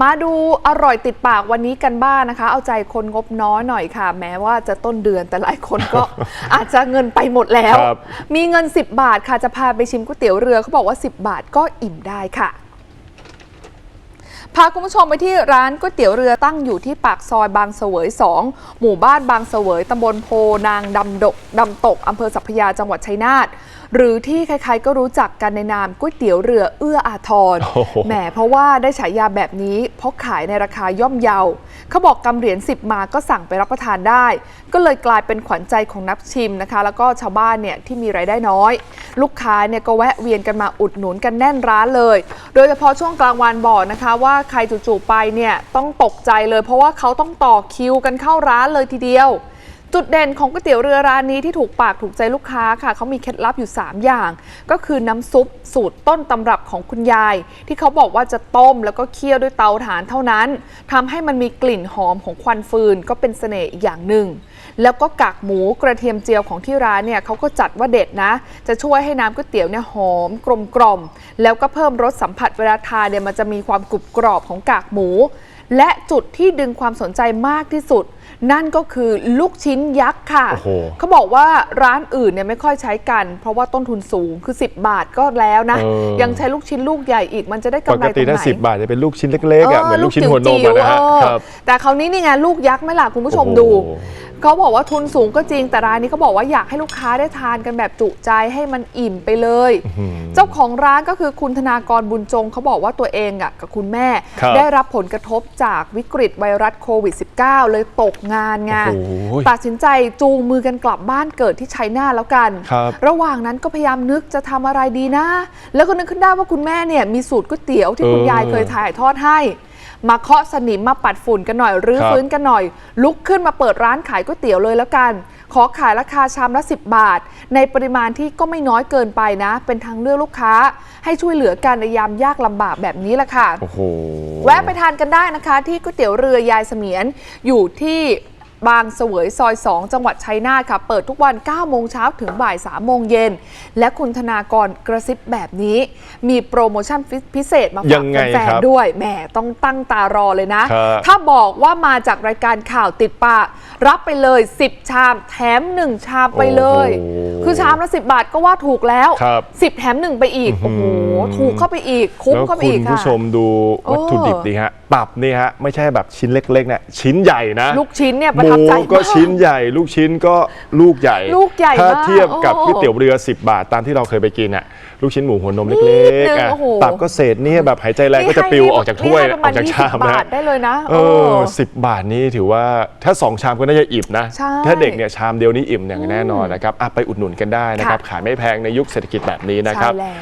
มาดูอร่อยติดปากวันนี้กันบ้างนะคะ เอาใจคนงบน้อยหน่อยค่ะ แม้ว่าจะต้นเดือนแต่หลายคนก็ อาจจะเงินไปหมดแล้วครับมีเงิน 10 บาทค่ะจะพาไปชิมก๋วยเตี๋ยวเรือเขาบอกว่า 10 บาทก็อิ่มได้ค่ะ พาคุณผู้ชมไปที่ร้านก๋วยเตี๋ยวเรือตั้งอยู่ที่ปากซอยบางเสวย 2 หมู่บ้านบางเสวยตำบลโพนางดำดกดำตกอำเภอสัพพยาจังหวัดชัยนาทหรือที่ใครๆก็รู้จักกันในนามก๋วยเตี๋ยวเรือเอื้ออาทรโอ้โหแหมเพราะว่าได้ฉายาแบบนี้เพราะขายในราคาย่อมเยาเขาบอกกำเหรียญ10 มาก็สั่งไปรับประทานได้ ก็เลยกลายเป็นขวัญใจของนักชิมนะคะ แล้วก็ชาวบ้านเนี่ยที่มีรายได้น้อย ลูกค้าเนี่ยก็แวะเวียนกันมาอุดหนุนกันแน่นร้านเลย โดยเฉพาะช่วงกลางวันบอกนะคะว่าาใครจู่ๆไปเนี่ยต้องตกใจเลย เพราะว่าเขาต้องต่อคิวกันเข้าร้านเลยทีเดียว จุดเด่นของก๋วยเตี๋ยวเรือร้านนี้ที่ถูกปากถูกใจลูกค้าค่ะเขามีเคล็ดลับอยู่ 3 อย่าง ก็คือน้ำซุปสูตรต้นตำรับของคุณยาย ที่เขาบอกว่าจะต้มแล้วก็เคี่ยวด้วยเตาถ่านเท่านั้นทำให้มันมีกลิ่นหอมของควันฟืนก็เป็นเสน่ห์อีกอย่างหนึ่ง แล้วก็กากหมูกระเทียมเจียวของที่ร้านเนี่ยเขาก็จัดว่าเด็ดนะ จะช่วยให้น้ำก๋วยเตี๋ยวเนี่ยหอมกลมกล่อมแล้วก็เพิ่มรสสัมผัสเวลาทานเนี่ยมันจะมีความกรุบกรอบของกากหมู และจุดที่ดึงความสนใจมากที่สุด นั่นก็คือลูกชิ้นยักษ์ค่ะ โอ้โห เขาบอกว่าร้านอื่นเนี่ยไม่ค่อยใช้กัน เพราะว่าต้นทุนสูงคือ 10 บาทก็แล้วนะ เออ ยังใช้ลูกชิ้นลูกใหญ่อีกมันจะได้ปกำไรกตติรงถ้าไหนสิบาทจะเป็นลูกชิ้นเล็กๆอะเหมือนลูกชิ้นหัวนมจิ๋อะวๆนะฮะเออครับ แต่คราวนี้นี่ไงลูกยักษ์ไหม่ล่ะคุณผู้ชมโอ้โหดู เขาบอกว่าทุนสูงก็จริงแต่ร้านนี้เขาบอกว่าอยากให้ลูกค้าได้ทานกันแบบจุใจให้มันอิ่มไปเลยหือเจ้าของร้านก็คือคุณธนากรบุญจงเขาบอกว่าตัวเองอะกับคุณแม่ ครับ ได้รับผลกระทบจากวิกฤตไวรัสโควิด -19 เลยตกงานไงโอ้โหตัดสินใจจูงมือกันกลับบ้านเกิดที่ชัยนาทแล้วกันครับระหว่างนั้นก็พยายามนึกจะทำอะไรดีนะ แล้วก็นึกขึ้นได้ว่าคุณแม่เนี่ยมีสูตรก๋วยเตี๋ยวที่คุณเออยายเคยถ่ายทอดให้มาเคาะสนิมมาปัดฝุ่นกันหน่อยรื้อครับฟื้นกันหน่อย ลุกขึ้นมาเปิดร้านขายก๋วยเตี๋ยวเลยแล้วกัน ขอขายราคาชามละ 10 บาท ในปริมาณที่ก็ไม่น้อยเกินไปนะ เป็นทางเลือกลูกค้า ให้ช่วยเหลือกันในยามยากลำบากแบบนี้แหละค่ะ โอ้โห แวะไปทานกันได้นะคะ ที่ก๋วยเตี๋ยวเรือยายเสมียนอยู่ที่ บางเสวยซอย 2 จังหวัดชัยนาทค่ะ เปิดทุกวัน 9 โมงเช้าถึงบ่าย 3 โมงเย็น และคุณธนากรกระซิบแบบนี้ มีโปรโมชั่นพิเศษมายัฝากงไงแฟคนรับๆด้วยแหมต้องตั้งตารอเลยนะครับถ้าบอกว่ามาจากรายการข่าวติดปาก รับไปเลย 10 ชาม แถม 1 ชามไปเลยโอ้โหคือชามละ 10 บาทก็ว่าถูกแล้วครับ10 แถม 1 ไปอีกโอ้โหอื้อหือถูกเข้าไปอีก คุ้มแล้วเข้าไปคุอีณกค่ะผู้ชมดูวัตถุดิบดีฮะตับนี่ฮะไม่ใช่แบบชิ้นเล็กๆนะชิ้นใหญ่นะลูกชิ้นเนี่ยปหระมูทับใจก็มาก ชิ้นใหญ่ ลูกชิ้นก็ลูกใหญ่ ลูกใหญ่ถ้ามากเทียบกับโอ้ก๋วยเตี๋ยวเรือ 10 บาทตามที่เราเคยไปกินอะลูกชิ้นหมูหัวนมนิเล็ดกนึงๆอะโอ้โห ตับก็เศษนี่แบบหายใจแรงก็จะปลิวออกจากถ้วยนี่ให้ออกจากชามประณ20นะบาทได้เลยนะ เออสิบบาทนี้ถือว่าถ้า 2 ชามก็น่าจะอิ่มนะ ใช่ถ้าเด็กเนี่ยชามเดียวนี้อิ่มอย่างแน่นอนนะครับอะไปอุดหนุนกันได้นะครับ ค่ะขายไม่แพงในยุคเศรษฐกิจแบบนี้นะครับ ใช่แล้ว